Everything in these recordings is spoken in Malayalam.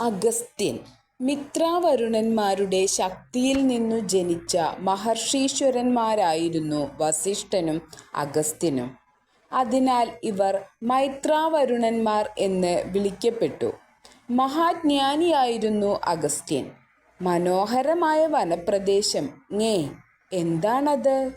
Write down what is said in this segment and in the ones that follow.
അഗസ്ത്യൻ മിത്രാവരുണന്മാരുടെ ശക്തിയിൽ നിന്നു ജനിച്ച മഹർഷീശ്വരന്മാരായിരുന്നു വസിഷ്ഠനും അഗസ്ത്യനും. അതിനാൽ ഇവർ മൈത്രാവരുണന്മാർ എന്ന് വിളിക്കപ്പെട്ടു. മഹാജ്ഞാനിയായിരുന്നു അഗസ്ത്യൻ. മനോഹരമായ വനപ്രദേശം ഞേ എന്താണത്?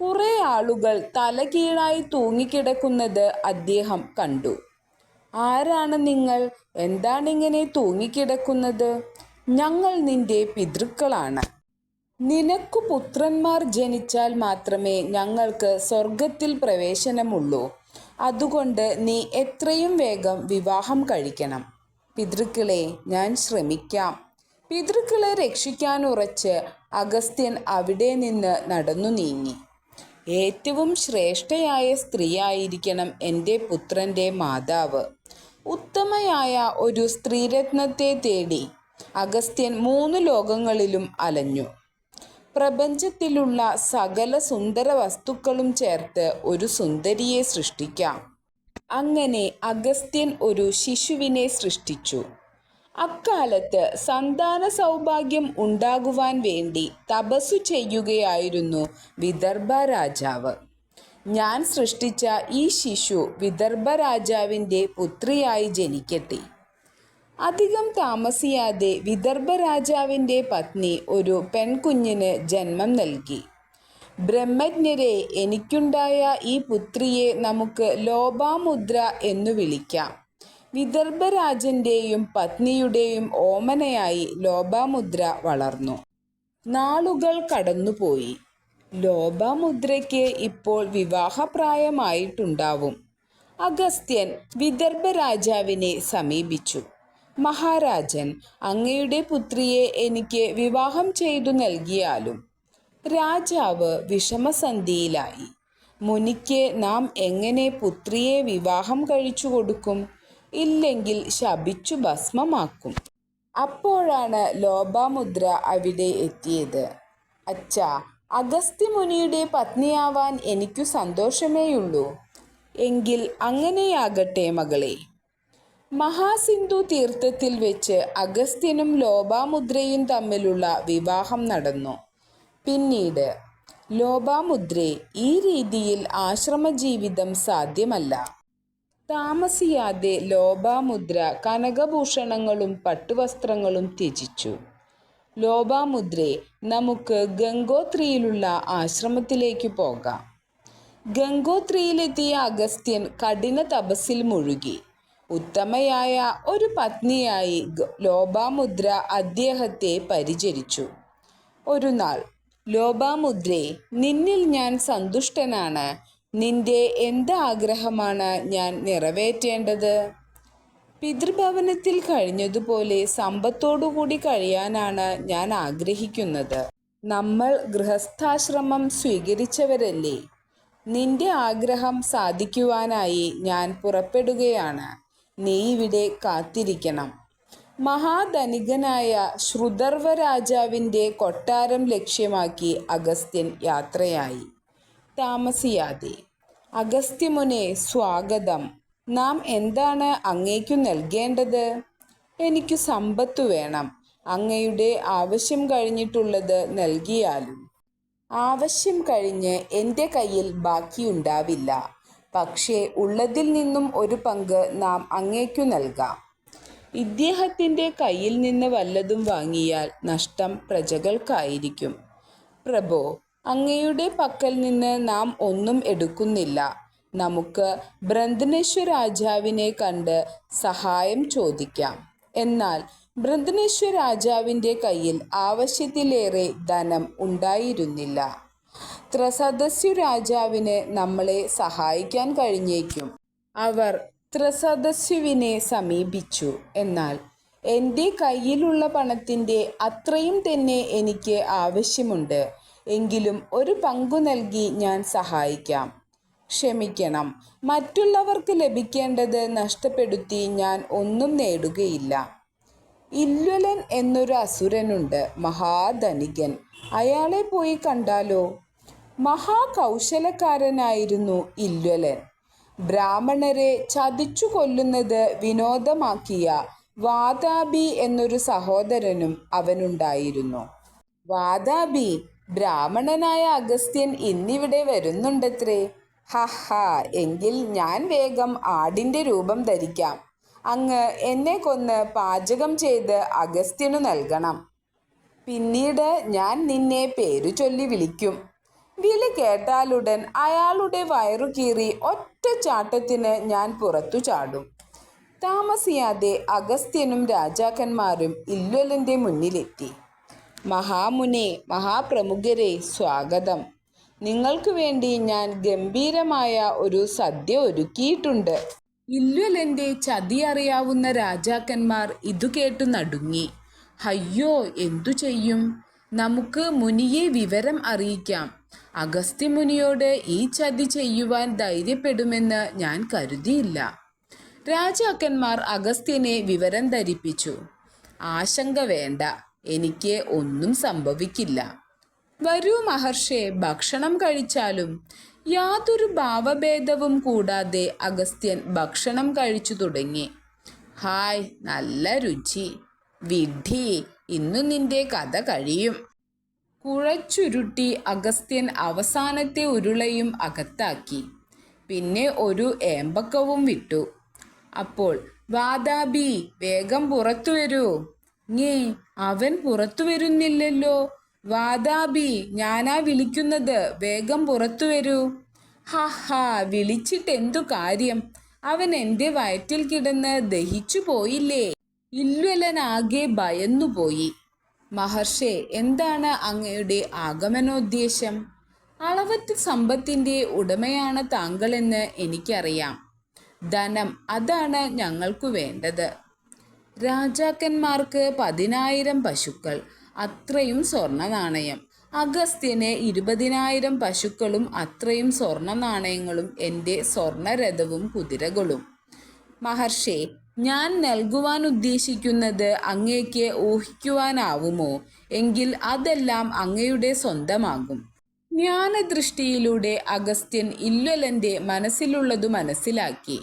കുറേ ആളുകൾ തലകീഴായി തൂങ്ങിക്കിടക്കുന്നത് അദ്ദേഹം കണ്ടു. ആരാണ് നിങ്ങൾ? എന്താണിങ്ങനെ തൂങ്ങിക്കിടക്കുന്നത്? ഞങ്ങൾ നിന്റെ പിതൃക്കളാണ്. നിനക്കു പുത്രന്മാർ ജനിച്ചാൽ മാത്രമേ ഞങ്ങൾക്ക് സ്വർഗത്തിൽ പ്രവേശനമുള്ളൂ. അതുകൊണ്ട് നീ എത്രയും വേഗം വിവാഹം കഴിക്കണം. പിതൃക്കളെ ഞാൻ ശ്രമിക്കാം. പിതൃക്കളെ രക്ഷിക്കാനുറച്ച് അഗസ്ത്യൻ അവിടെ നിന്ന് നടന്നു നീങ്ങി. ഏറ്റവും ശ്രേഷ്ഠയായ സ്ത്രീയായിരിക്കണം എന്റെ പുത്രന്റെ മാതാവ്. ഉത്തമയായ ഒരു സ്ത്രീരത്നത്തെ തേടി അഗസ്ത്യൻ മൂന്ന് ലോകങ്ങളിലും അലഞ്ഞു. പ്രപഞ്ചത്തിലുള്ള സകല സുന്ദര വസ്തുക്കളും ചേർത്ത് ഒരു സുന്ദരിയെ സൃഷ്ടിക്കാം. അങ്ങനെ അഗസ്ത്യൻ ഒരു ശിശുവിനെ സൃഷ്ടിച്ചു. അക്കാലത്ത് സന്താന സൗഭാഗ്യം ഉണ്ടാകുവാൻ വേണ്ടി തപസ്സു ചെയ്യുകയായിരുന്നു വിദർഭരാജാവ്. ഞാൻ സൃഷ്ടിച്ച ഈ ശിശു വിദർഭ രാജാവിന്റെ പുത്രിയായി ജനിക്കട്ടെ. അധികം താമസിയാതെ വിദർഭ രാജാവിന്റെ പത്നി ഒരു പെൺകുഞ്ഞിന് ജന്മം നൽകി. ബ്രഹ്മജ്ഞരെ എനിക്കുണ്ടായ ഈ പുത്രിയെ നമുക്ക് ലോപാമുദ്ര എന്നു വിളിക്കാം. വിദർഭരാജന്റെയും പത്നിയുടെയും ഓമനയായി ലോപാമുദ്ര വളർന്നു. നാളുകൾ കടന്നുപോയി. ലോപാമുദ്രയ്ക്ക് ഇപ്പോൾ വിവാഹപ്രായമായിട്ടുണ്ടാവും. അഗസ്ത്യൻ വിദർഭ രാജാവിനെ സമീപിച്ചു. മഹാരാജൻ അങ്ങയുടെ പുത്രിയെ എനിക്ക് വിവാഹം ചെയ്തു നൽകിയാലും. രാജാവ് വിഷമസന്ധിയിലായി. മുനിക്ക് നാം എങ്ങനെ പുത്രിയെ വിവാഹം കഴിച്ചു കൊടുക്കും ഇല്ലെങ്കിൽ ശപിച്ചു ഭസ്മമാക്കും. അപ്പോഴാണ് ലോപാമുദ്ര അവിടെ എത്തിയത്. അച്ഛാ അഗസ്ത്യമുനിയുടെ പത്നിയാവാൻ എനിക്കു സന്തോഷമേയുള്ളൂ. എങ്കിൽ അങ്ങനെയാകട്ടെ മകളെ മഹാസിന്ധു തീർത്ഥത്തിൽ വെച്ച് അഗസ്ത്യനും ലോപാമുദ്രയും തമ്മിലുള്ള വിവാഹം നടന്നു. പിന്നീട് ലോപാമുദ്രെ ഈ രീതിയിൽ ആശ്രമജീവിതം സാധ്യമല്ല. താമസിയാതെ ലോപാമുദ്ര കനകഭൂഷണങ്ങളും പട്ടുവസ്ത്രങ്ങളും ത്യജിച്ചു. ലോപാമുദ്രേ നമുക്ക് ഗംഗോത്രിയിലുള്ള ആശ്രമത്തിലേക്ക് പോകാം. ഗംഗോത്രിയിലെത്തിയ അഗസ്ത്യൻ കഠിന തപസ്സിൽ മുഴുകി. ഉത്തമയായ ഒരു പത്നിയായി ലോപാമുദ്ര അദ്ദേഹത്തെ പരിചരിച്ചു. ഒരു നാൾ ലോപാമുദ്രേ നിന്നിൽ ഞാൻ സന്തുഷ്ടനാണ്. നിന്റെ എന്ത് ആഗ്രഹമാണ് ഞാൻ നിറവേറ്റേണ്ടത്? പിതൃഭവനത്തിൽ കഴിഞ്ഞതുപോലെ സമ്പത്തോടുകൂടി കഴിയാനാണ് ഞാൻ ആഗ്രഹിക്കുന്നത്. നമ്മൾ ഗൃഹസ്ഥാശ്രമം സ്വീകരിച്ചവരല്ലേ. നിന്റെ ആഗ്രഹം സാധിക്കുവാനായി ഞാൻ പുറപ്പെടുകയാണ്. നീ ഇവിടെ കാത്തിരിക്കണം. മഹാധനികനായ ശ്രുതർവ രാജാവിന്റെ കൊട്ടാരം ലക്ഷ്യമാക്കി അഗസ്ത്യൻ യാത്രയായി. താമസിയാതെ അഗസ്ത്യമുനെ സ്വാഗതം. നാം എന്താണ് അങ്ങേക്കു നൽകേണ്ടത്? എനിക്ക് സമ്പത്തു വേണം. അങ്ങയുടെ ആവശ്യം കഴിഞ്ഞിട്ടുള്ളത് നൽകിയാലും. ആവശ്യം കഴിഞ്ഞ് എന്റെ കയ്യിൽ ബാക്കിയുണ്ടാവില്ല. പക്ഷേ ഉള്ളതിൽ നിന്നും ഒരു പങ്ക് നാം അങ്ങേക്കു നൽകാം. ഇദ്ദേഹത്തിന്റെ കയ്യിൽ നിന്ന് വല്ലതും വാങ്ങിയാൽ നഷ്ടം പ്രജകൾക്കായിരിക്കും. പ്രഭോ അങ്ങയുടെ പക്കൽ നിന്ന് നാം ഒന്നും എടുക്കുന്നില്ല. നമുക്ക് ബൃന്തനേശ്വരരാജാവിനെ കണ്ട് സഹായം ചോദിക്കാം. എന്നാൽ ബൃന്തനേശ്വരരാജാവിന്റെ കയ്യിൽ ആവശ്യത്തിലേറെ ധനം ഉണ്ടായിരുന്നില്ല. ത്രസദസ്യു രാജാവിന് നമ്മളെ സഹായിക്കാൻ കഴിഞ്ഞേക്കും. അവർ ത്രസദസ്യുവിനെ സമീപിച്ചു. എന്നാൽ എന്റെ കയ്യിലുള്ള പണത്തിന്റെ അത്രയും തന്നെ എനിക്ക് ആവശ്യമുണ്ട്. എങ്കിലും ഒരു പങ്കു നൽകി ഞാൻ സഹായിക്കാം. ക്ഷമിക്കണം മറ്റുള്ളവർക്ക് ലഭിക്കേണ്ടത് നഷ്ടപ്പെടുത്തി ഞാൻ ഒന്നും നേടുകയില്ല. ഇല്വലൻ എന്നൊരു അസുരനുണ്ട്. മഹാധനികൻ. അയാളെ പോയി കണ്ടാലോ? മഹാകൗശലക്കാരനായിരുന്നു ഇല്വലൻ. ബ്രാഹ്മണരെ ചതിച്ചു കൊല്ലുന്നത് വിനോദമാക്കിയ വാതാബി എന്നൊരു സഹോദരനും അവനുണ്ടായിരുന്നു വാതാബി ബ്രാഹ്മണനായ അഗസ്ത്യൻ ഇന്നിവിടെ വരുന്നുണ്ടത്രേ ഹഹ എങ്കിൽ ഞാൻ വേഗം ആടിന്റെ രൂപം ധരിക്കാം. അങ്ങ് എന്നെ കൊന്ന് പാചകം ചെയ്ത് അഗസ്ത്യനു നൽകണം. പിന്നീട് ഞാൻ നിന്നെ പേരു ചൊല്ലി വിളിക്കും. വിളി കേട്ടാലുടൻ അയാളുടെ വയറു കീറി ഒറ്റ ചാട്ടത്തിന് ഞാൻ പുറത്തു ചാടും. താമസിയാതെ അഗസ്ത്യനും രാജാക്കന്മാരും ഇല്വലന്റെ മുന്നിലെത്തി. മഹാമുനെ മഹാപ്രമുഖരെ സ്വാഗതം. നിങ്ങൾക്ക് വേണ്ടി ഞാൻ ഗംഭീരമായ ഒരു സദ്യ ഒരുക്കിയിട്ടുണ്ട്. ഇല്വലന്റെ ചതി അറിയാവുന്ന രാജാക്കന്മാർ ഇതു കേട്ടു നടുങ്ങി. അയ്യോ എന്തു ചെയ്യും? നമുക്ക് മുനിയെ വിവരം അറിയിക്കാം. അഗസ്ത്യ മുനിയോട് ഈ ചതി ചെയ്യുവാൻ ധൈര്യപ്പെടുമെന്ന് ഞാൻ കരുതിയില്ല. രാജാക്കന്മാർ അഗസ്ത്യനെ വിവരം ധരിപ്പിച്ചു. ആശങ്ക വേണ്ട. എനിക്ക് ഒന്നും സംഭവിക്കില്ല. വരൂ മഹർഷേ ഭക്ഷണം കഴിച്ചാലും. യാതൊരു ഭാവഭേദവും കൂടാതെ അഗസ്ത്യൻ ഭക്ഷണം കഴിച്ചു തുടങ്ങി. ഹായ് നല്ല രുചി. വിഡ്ഢി ഇന്നു നിന്റെ കഥ കഴിയും. കുഴച്ചുരുട്ടി അഗസ്ത്യൻ അവസാനത്തെ ഉരുളയും അകത്താക്കി. പിന്നെ ഒരു ഏമ്പക്കവും വിട്ടു. അപ്പോൾ വാദാബി വേഗം പുറത്തു വരൂ. ഞേ അവൻ പുറത്തു വരുന്നില്ലല്ലോ. വാതാബി ഞാനാ വിളിക്കുന്നത്. വേഗം പുറത്തു വരൂ. ഹഹാ വിളിച്ചിട്ടെന്തു കാര്യം? അവൻ എന്റെ വയറ്റിൽ കിടന്ന് ദഹിച്ചു പോയില്ലേ? ഇല്വലനാകെ ഭയന്നുപോയി മഹർഷേ എന്താണ് അങ്ങയുടെ ആഗമനോദ്ദേശം? അളവറ്റ് സമ്പത്തിന്റെ ഉടമയാണ് താങ്കളെന്ന് എനിക്കറിയാം. ധനം അതാണ് ഞങ്ങൾക്കു വേണ്ടത്. രാജാക്കന്മാർക്ക് പതിനായിരം പശുക്കൾ. അത്രയും സ്വർണ നാണയം അഗസ്ത്യന് ഇരുപതിനായിരം പശുക്കളും അത്രയും സ്വർണ നാണയങ്ങളും എന്റെ സ്വർണരഥവും കുതിരകളും. മഹർഷേ ഞാൻ നൽകുവാൻ ഉദ്ദേശിക്കുന്നത് അങ്ങേക്ക് ഊഹിക്കുവാനാവുമോ? എങ്കിൽ അതെല്ലാം അങ്ങയുടെ സ്വന്തമാകും. ജ്ഞാനദൃഷ്ടിയിലൂടെ അഗസ്ത്യൻ ഇല്ലൊലന്റെ മനസ്സിലുള്ളത് മനസ്സിലാക്കി.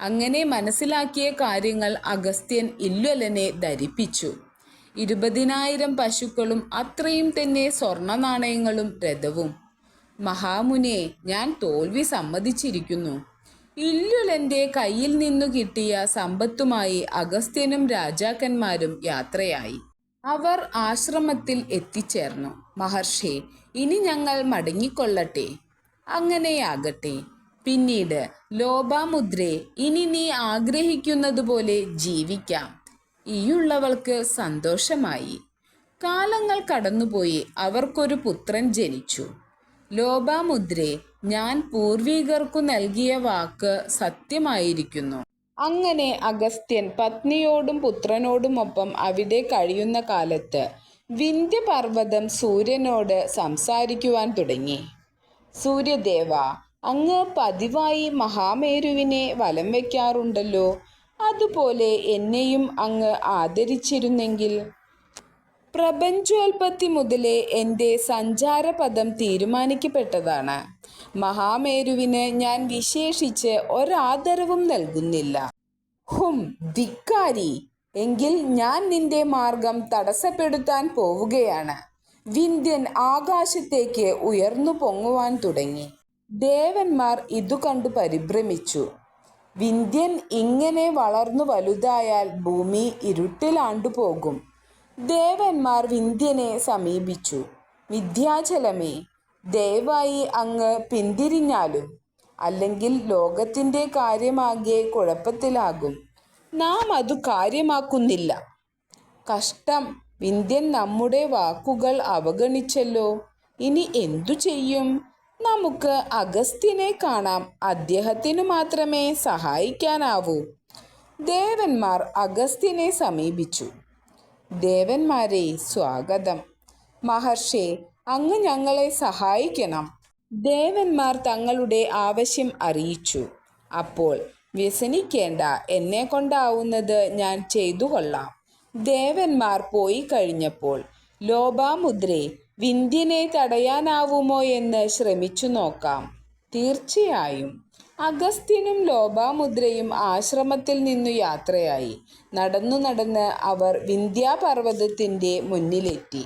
അങ്ങനെ മനസ്സിലാക്കിയ കാര്യങ്ങൾ അഗസ്ത്യൻ ഇല്ലൊലനെ ധരിപ്പിച്ചു. ഇരുപതിനായിരം പശുക്കളും അത്രയും തന്നെ സ്വർണ നാണയങ്ങളും രഥവും. മഹാമുനെ ഞാൻ തോൽവി സമ്മതിച്ചിരിക്കുന്നു. ഇല്ലുലന്റെ കയ്യിൽ നിന്നു കിട്ടിയ സമ്പത്തുമായി അഗസ്ത്യനും രാജാക്കന്മാരും യാത്രയായി. അവർ ആശ്രമത്തിൽ എത്തിച്ചേർന്നു. മഹർഷി ഇനി ഞങ്ങൾ മടങ്ങിക്കൊള്ളട്ടെ. അങ്ങനെയാകട്ടെ. പിന്നീട് ലോപാമുദ്രേ ഇനി നീ ആഗ്രഹിക്കുന്നതുപോലെ ജീവിക്കാം. ഈയുള്ളവൾക്ക് സന്തോഷമായി. കാലങ്ങൾ കടന്നുപോയി അവർക്കൊരു പുത്രൻ ജനിച്ചു. ലോപാമുദ്രേ ഞാൻ പൂർവീകർക്കു നൽകിയ വാക്ക് സത്യമായിരിക്കുന്നു. അങ്ങനെ അഗസ്ത്യൻ പത്നിയോടും പുത്രനോടുമൊപ്പം അവിടെ കഴിയുന്ന കാലത്ത് വിന്ധ്യപർവതം സൂര്യനോട് സംസാരിക്കുവാൻ തുടങ്ങി. സൂര്യദേവ അങ്ങ് പതിവായി മഹാമേരുവിനെ വലം വയ്ക്കാറുണ്ടല്ലോ. അതുപോലെ എന്നെയും അങ്ങ് ആദരിച്ചിരുന്നെങ്കിൽ പ്രപഞ്ചോൽപത്തി മുതലേ എന്റെ സഞ്ചാരപഥം തീരുമാനിക്കപ്പെട്ടതാണ്. മഹാമേരുവിന് ഞാൻ വിശേഷിച്ച് ഒരാദരവും നൽകുന്നില്ല. ഹും ധിക്കാരി! എങ്കിൽ ഞാൻ നിന്റെ മാർഗം തടസ്സപ്പെടുത്താൻ പോവുകയാണ്. വിന്ധ്യൻ ആകാശത്തേക്ക് ഉയർന്നു പൊങ്ങുവാൻ തുടങ്ങി. ദേവന്മാർ ഇതു കണ്ടു പരിഭ്രമിച്ചു. വിന്ധ്യൻ ഇങ്ങനെ വളർന്നു വലുതായാൽ ഭൂമി ഇരുട്ടിലാണ്ടുപോകും. ദേവന്മാർ വിന്ധ്യനെ സമീപിച്ചു. വിദ്യാചലമേ ദയവായി അങ്ങ് പിന്തിരിഞ്ഞാലും അല്ലെങ്കിൽ ലോകത്തിന്റെ കാര്യമാകെ കുഴപ്പത്തിലാകും. നാം അതു കാര്യമാക്കുന്നില്ല. കഷ്ടം വിന്ധ്യൻ നമ്മുടെ വാക്കുകൾ അവഗണിച്ചല്ലോ. ഇനി എന്തു ചെയ്യും? നമുക്ക് അഗസ്ത്യനെ കാണാം. അദ്ദേഹത്തിനു മാത്രമേ സഹായിക്കാനാവൂ. ദേവന്മാർ അഗസ്ത്യനെ സമീപിച്ചു. ദേവന്മാരെ സ്വാഗതം. മഹർഷെ അങ്ങ് ഞങ്ങളെ സഹായിക്കണം. ദേവന്മാർ തങ്ങളുടെ ആവശ്യം അറിയിച്ചു. അപ്പോൾ വ്യസനിക്കേണ്ട എന്നെ കൊണ്ടാവുന്നത് ഞാൻ ചെയ്തു കൊള്ളാം ദേവന്മാർ പോയി കഴിഞ്ഞപ്പോൾ ലോപാമുദ്രേ വിന്ധ്യനെ തടയാനാവുമോ എന്ന് ശ്രമിച്ചു നോക്കാം. തീർച്ചയായും. അഗസ്ത്യനും ലോപാമുദ്രയും ആശ്രമത്തിൽ നിന്നു യാത്രയായി. നടന്നു നടന്ന് അവർ വിന്ധ്യാപർവതത്തിന്റെ മുന്നിലെത്തി.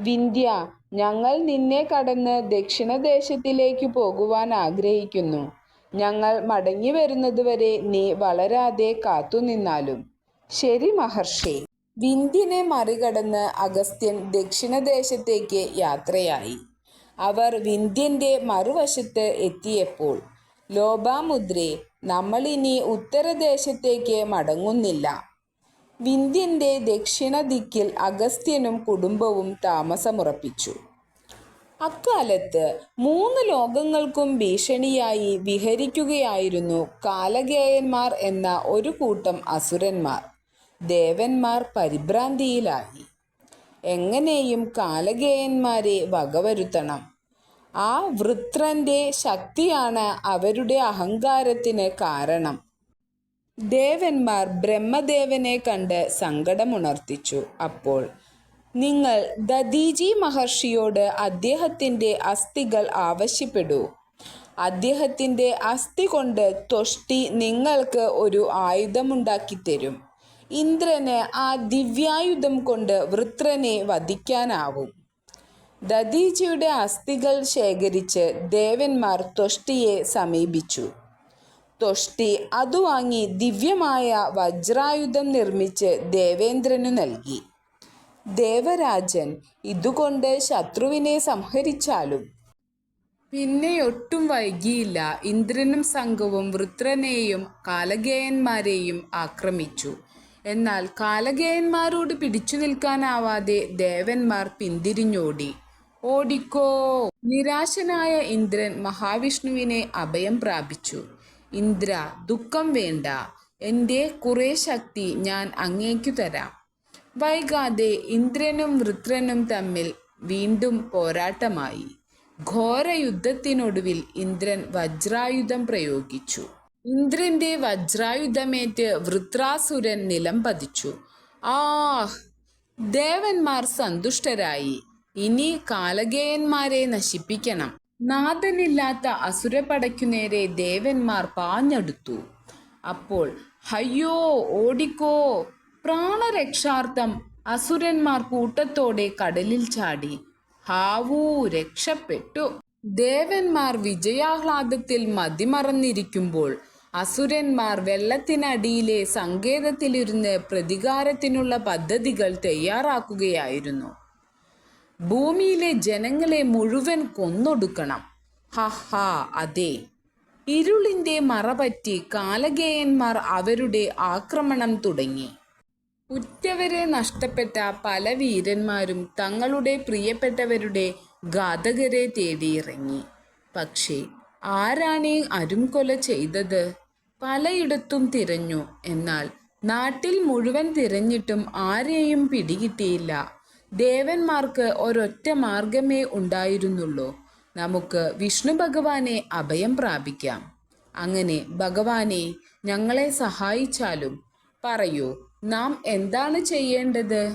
വിന്ധ്യ ഞങ്ങൾ നിന്നെ കടന്ന് ദക്ഷിണദേശത്തിലേക്ക് പോകുവാൻ ആഗ്രഹിക്കുന്നു. ഞങ്ങൾ മടങ്ങി വരുന്നതുവരെ നീ വളരാതെ കാത്തുനിന്നാലും. ശരി മഹർഷി. വിന്ധ്യനെ മറികടന്ന് അഗസ്ത്യൻ ദക്ഷിണദേശത്തേക്ക് യാത്രയായി. അവർ വിന്ധ്യന്റെ മറുവശത്ത് എത്തിയപ്പോൾ ലോപാമുദ്രെ നമ്മളിനി ഉത്തരദേശത്തേക്ക് മടങ്ങുന്നില്ല. വിന്ധ്യന്റെ ദക്ഷിണ ദിക്കിൽ അഗസ്ത്യനും കുടുംബവും താമസമുറപ്പിച്ചു. അക്കാലത്ത് മൂന്ന് ലോകങ്ങൾക്കും ഭീഷണിയായി വിഹരിക്കുകയായിരുന്നു കാലകേയന്മാർ എന്ന ഒരു കൂട്ടം അസുരന്മാർ. ദേവന്മാർ പരിഭ്രാന്തിയിലായി. എങ്ങനെയും കാലകേയന്മാരെ വകവരുത്തണം. ആ വൃത്രന്റെ ശക്തിയാണ് അവരുടെ അഹങ്കാരത്തിന് കാരണം. ദേവന്മാർ ബ്രഹ്മദേവനെ കണ്ട് സങ്കടമുണർത്തിച്ചു. അപ്പോൾ നിങ്ങൾ ദദീജി മഹർഷിയോട് അദ്ദേഹത്തിന്റെ അസ്ഥികൾ ആവശ്യപ്പെടൂ. അദ്ദേഹത്തിന്റെ അസ്ഥി കൊണ്ട് തൊഷ്ടി നിങ്ങൾക്ക് ഒരു ആയുധമുണ്ടാക്കി തരും ഇന്ദ്രന് ആ ദിവ്യായുധം കൊണ്ട് വൃത്രനെ വധിക്കാനാവും. ദദീജിയുടെ അസ്ഥികൾ ശേഖരിച്ച് ദേവന്മാർ തൊഷ്ടിയെ സമീപിച്ചു. തൊഷ്ടി അതു വാങ്ങി ദിവ്യമായ വജ്രായുധം നിർമ്മിച്ച് ദേവേന്ദ്രനു നൽകി. ദേവരാജൻ ഇതുകൊണ്ട് ശത്രുവിനെ സംഹരിച്ചാലും. പിന്നെ ഒട്ടും വൈകിയില്ല ഇന്ദ്രനും സംഘവും വൃത്രനെയും കാലകേയന്മാരെയും ആക്രമിച്ചു. എന്നാൽ കാലകേയന്മാരോട് പിടിച്ചു നിൽക്കാനാവാതെ ദേവന്മാർ പിന്തിരിഞ്ഞോടി. ഓടിക്കോ. നിരാശനായ ഇന്ദ്രൻ മഹാവിഷ്ണുവിനെ അഭയം പ്രാപിച്ചു. ഇന്ദ്ര ദുഃഖം വേണ്ട. എന്റെ കുറേ ശക്തി ഞാൻ അങ്ങേക്കു തരാം. വൈകാതെ ഇന്ദ്രനും വൃത്രനും തമ്മിൽ വീണ്ടും പോരാട്ടമായി. ഘോരയുദ്ധത്തിനൊടുവിൽ ഇന്ദ്രൻ വജ്രായുധം പ്രയോഗിച്ചു. ഇന്ദ്രന്റെ വജ്രായുധമേറ്റ് വൃത്രാസുരൻ നിലം പതിച്ചു. ആഹ് ദേവന്മാർ സന്തുഷ്ടരായി. ഇനി കാലകേയന്മാരെ നശിപ്പിക്കണം. നാഥനില്ലാത്ത അസുരപടയ്ക്കു നേരെ ദേവന്മാർ പാഞ്ഞെടുത്തു. അപ്പോൾ ഹയ്യോ ഓടിക്കോ. പ്രാണരക്ഷാർത്ഥം അസുരന്മാർ കൂട്ടത്തോടെ കടലിൽ ചാടി. ഹാവൂ രക്ഷപ്പെട്ടു. ദേവന്മാർ വിജയാഹ്ലാദത്തിൽ മതിമറന്നിരിക്കുമ്പോൾ അസുരന്മാർ വെള്ളത്തിനടിയിലെ സങ്കേതത്തിലിരുന്ന് പ്രതികാരത്തിനുള്ള പദ്ധതികൾ തയ്യാറാക്കുകയായിരുന്നു. ഭൂമിയിലെ ജനങ്ങളെ മുഴുവൻ കൊന്നൊടുക്കണം. ഹഹാ അതെ. ഇരുളിന്റെ മറപറ്റി കാലകേയന്മാർ അവരുടെ ആക്രമണം തുടങ്ങി. ഉറ്റവരെ നഷ്ടപ്പെട്ട പല വീരന്മാരും തങ്ങളുടെ പ്രിയപ്പെട്ടവരുടെ ഘാതകരെ തേടിയിറങ്ങി. പക്ഷേ ആരാണീ അരുംകൊല ചെയ്തത്? പലയിടത്തും തിരഞ്ഞു. എന്നാൽ നാട്ടിൽ മുഴുവൻ തിരഞ്ഞിട്ടും ആരെയും പിടികിട്ടിയില്ല. ദേവന്മാർക്ക് ഒരൊറ്റ മാർഗമേ ഉണ്ടായിരുന്നുള്ളൂ. നമുക്ക് വിഷ്ണു ഭഗവാനെ അഭയം പ്രാപിക്കാം. അങ്ങനെ ഭഗവാനെ ഞങ്ങളെ സഹായിച്ചാലും. പറയൂ നാം എന്താണ് ചെയ്യേണ്ടത്?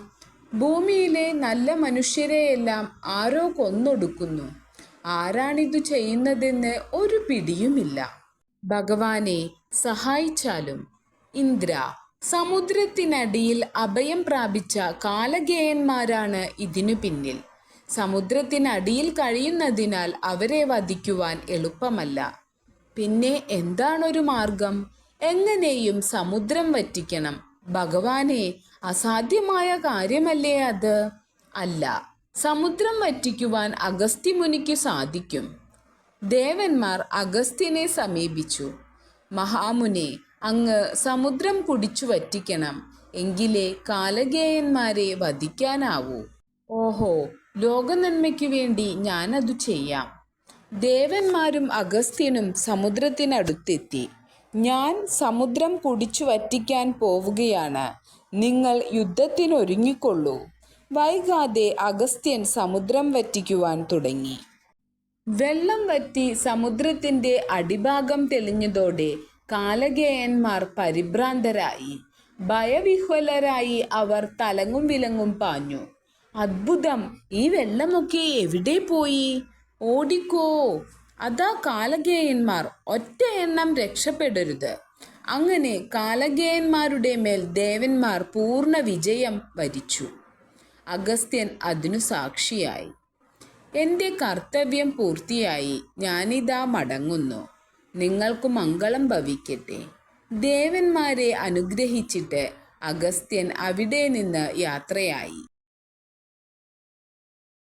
ഭൂമിയിലെ നല്ല മനുഷ്യരെയെല്ലാം ആരോ കൊന്നൊടുക്കുന്നു. ആരാണിതു ചെയ്യുന്നതെന്ന് ഒരു പിടിയുമില്ല. ഭഗവാനെ സഹായിച്ചാലും ഇന്ദ്ര സമുദ്രത്തിനടിയിൽ അഭയം പ്രാപിച്ച കാലഗേയന്മാരാണ് ഇതിനു പിന്നിൽ. സമുദ്രത്തിനടിയിൽ കഴിയുന്നതിനാൽ അവരെ വധിക്കുവാൻ എളുപ്പമല്ല. പിന്നെ എന്താണൊരു മാർഗം? എങ്ങനെയും സമുദ്രം വറ്റിക്കണം. ഭഗവാനെ അസാധ്യമായ കാര്യമല്ലേ അത്? അല്ല. സമുദ്രം വറ്റിക്കുവാൻ അഗസ്ത്യമുനിക്ക് സാധിക്കും. ദേവന്മാർ അഗസ്ത്യനെ സമീപിച്ചു. മഹാമുനെ അങ്ങ് സമുദ്രം കുടിച്ചു വറ്റിക്കണം. എങ്കിലേ കാലകേയന്മാരെ വധിക്കാനാവൂ. ഓഹോ ലോകനന്മയ്ക്കു വേണ്ടി ഞാനതു ചെയ്യാം. ദേവന്മാരും അഗസ്ത്യനും സമുദ്രത്തിനടുത്തെത്തി. ഞാൻ സമുദ്രം കുടിച്ചു വറ്റിക്കാൻ പോവുകയാണ്. നിങ്ങൾ യുദ്ധത്തിനൊരുങ്ങിക്കൊള്ളൂ. വൈകാതെ അഗസ്ത്യൻ സമുദ്രം വറ്റിക്കുവാൻ തുടങ്ങി. വെള്ളം വറ്റി സമുദ്രത്തിന്റെ അടിഭാഗം തെളിഞ്ഞതോടെ കാലകേയന്മാർ പരിഭ്രാന്തരായി. ഭയവിഹ്വലരായി അവർ തലങ്ങും വിലങ്ങും പാഞ്ഞു. അത്ഭുതം ഈ വെള്ളമൊക്കെ എവിടെ പോയി? ഓടിക്കോ. അതാ കാലകേയന്മാർ ഒറ്റ എണ്ണം രക്ഷപ്പെടരുത്. അങ്ങനെ കാലകേയന്മാരുടെ മേൽ ദേവന്മാർ പൂർണ വിജയം വരിച്ചു. അഗസ്ത്യൻ അതിനു സാക്ഷിയായി. എന്റെ കർത്തവ്യം പൂർത്തിയായി. ഞാനിതാ മടങ്ങുന്നു. നിങ്ങൾക്ക് മംഗളം ഭവിക്കട്ടെ ദേവന്മാരെ അനുഗ്രഹിച്ചിട്ട് അഗസ്ത്യൻ അവിടെ നിന്ന് യാത്രയായി.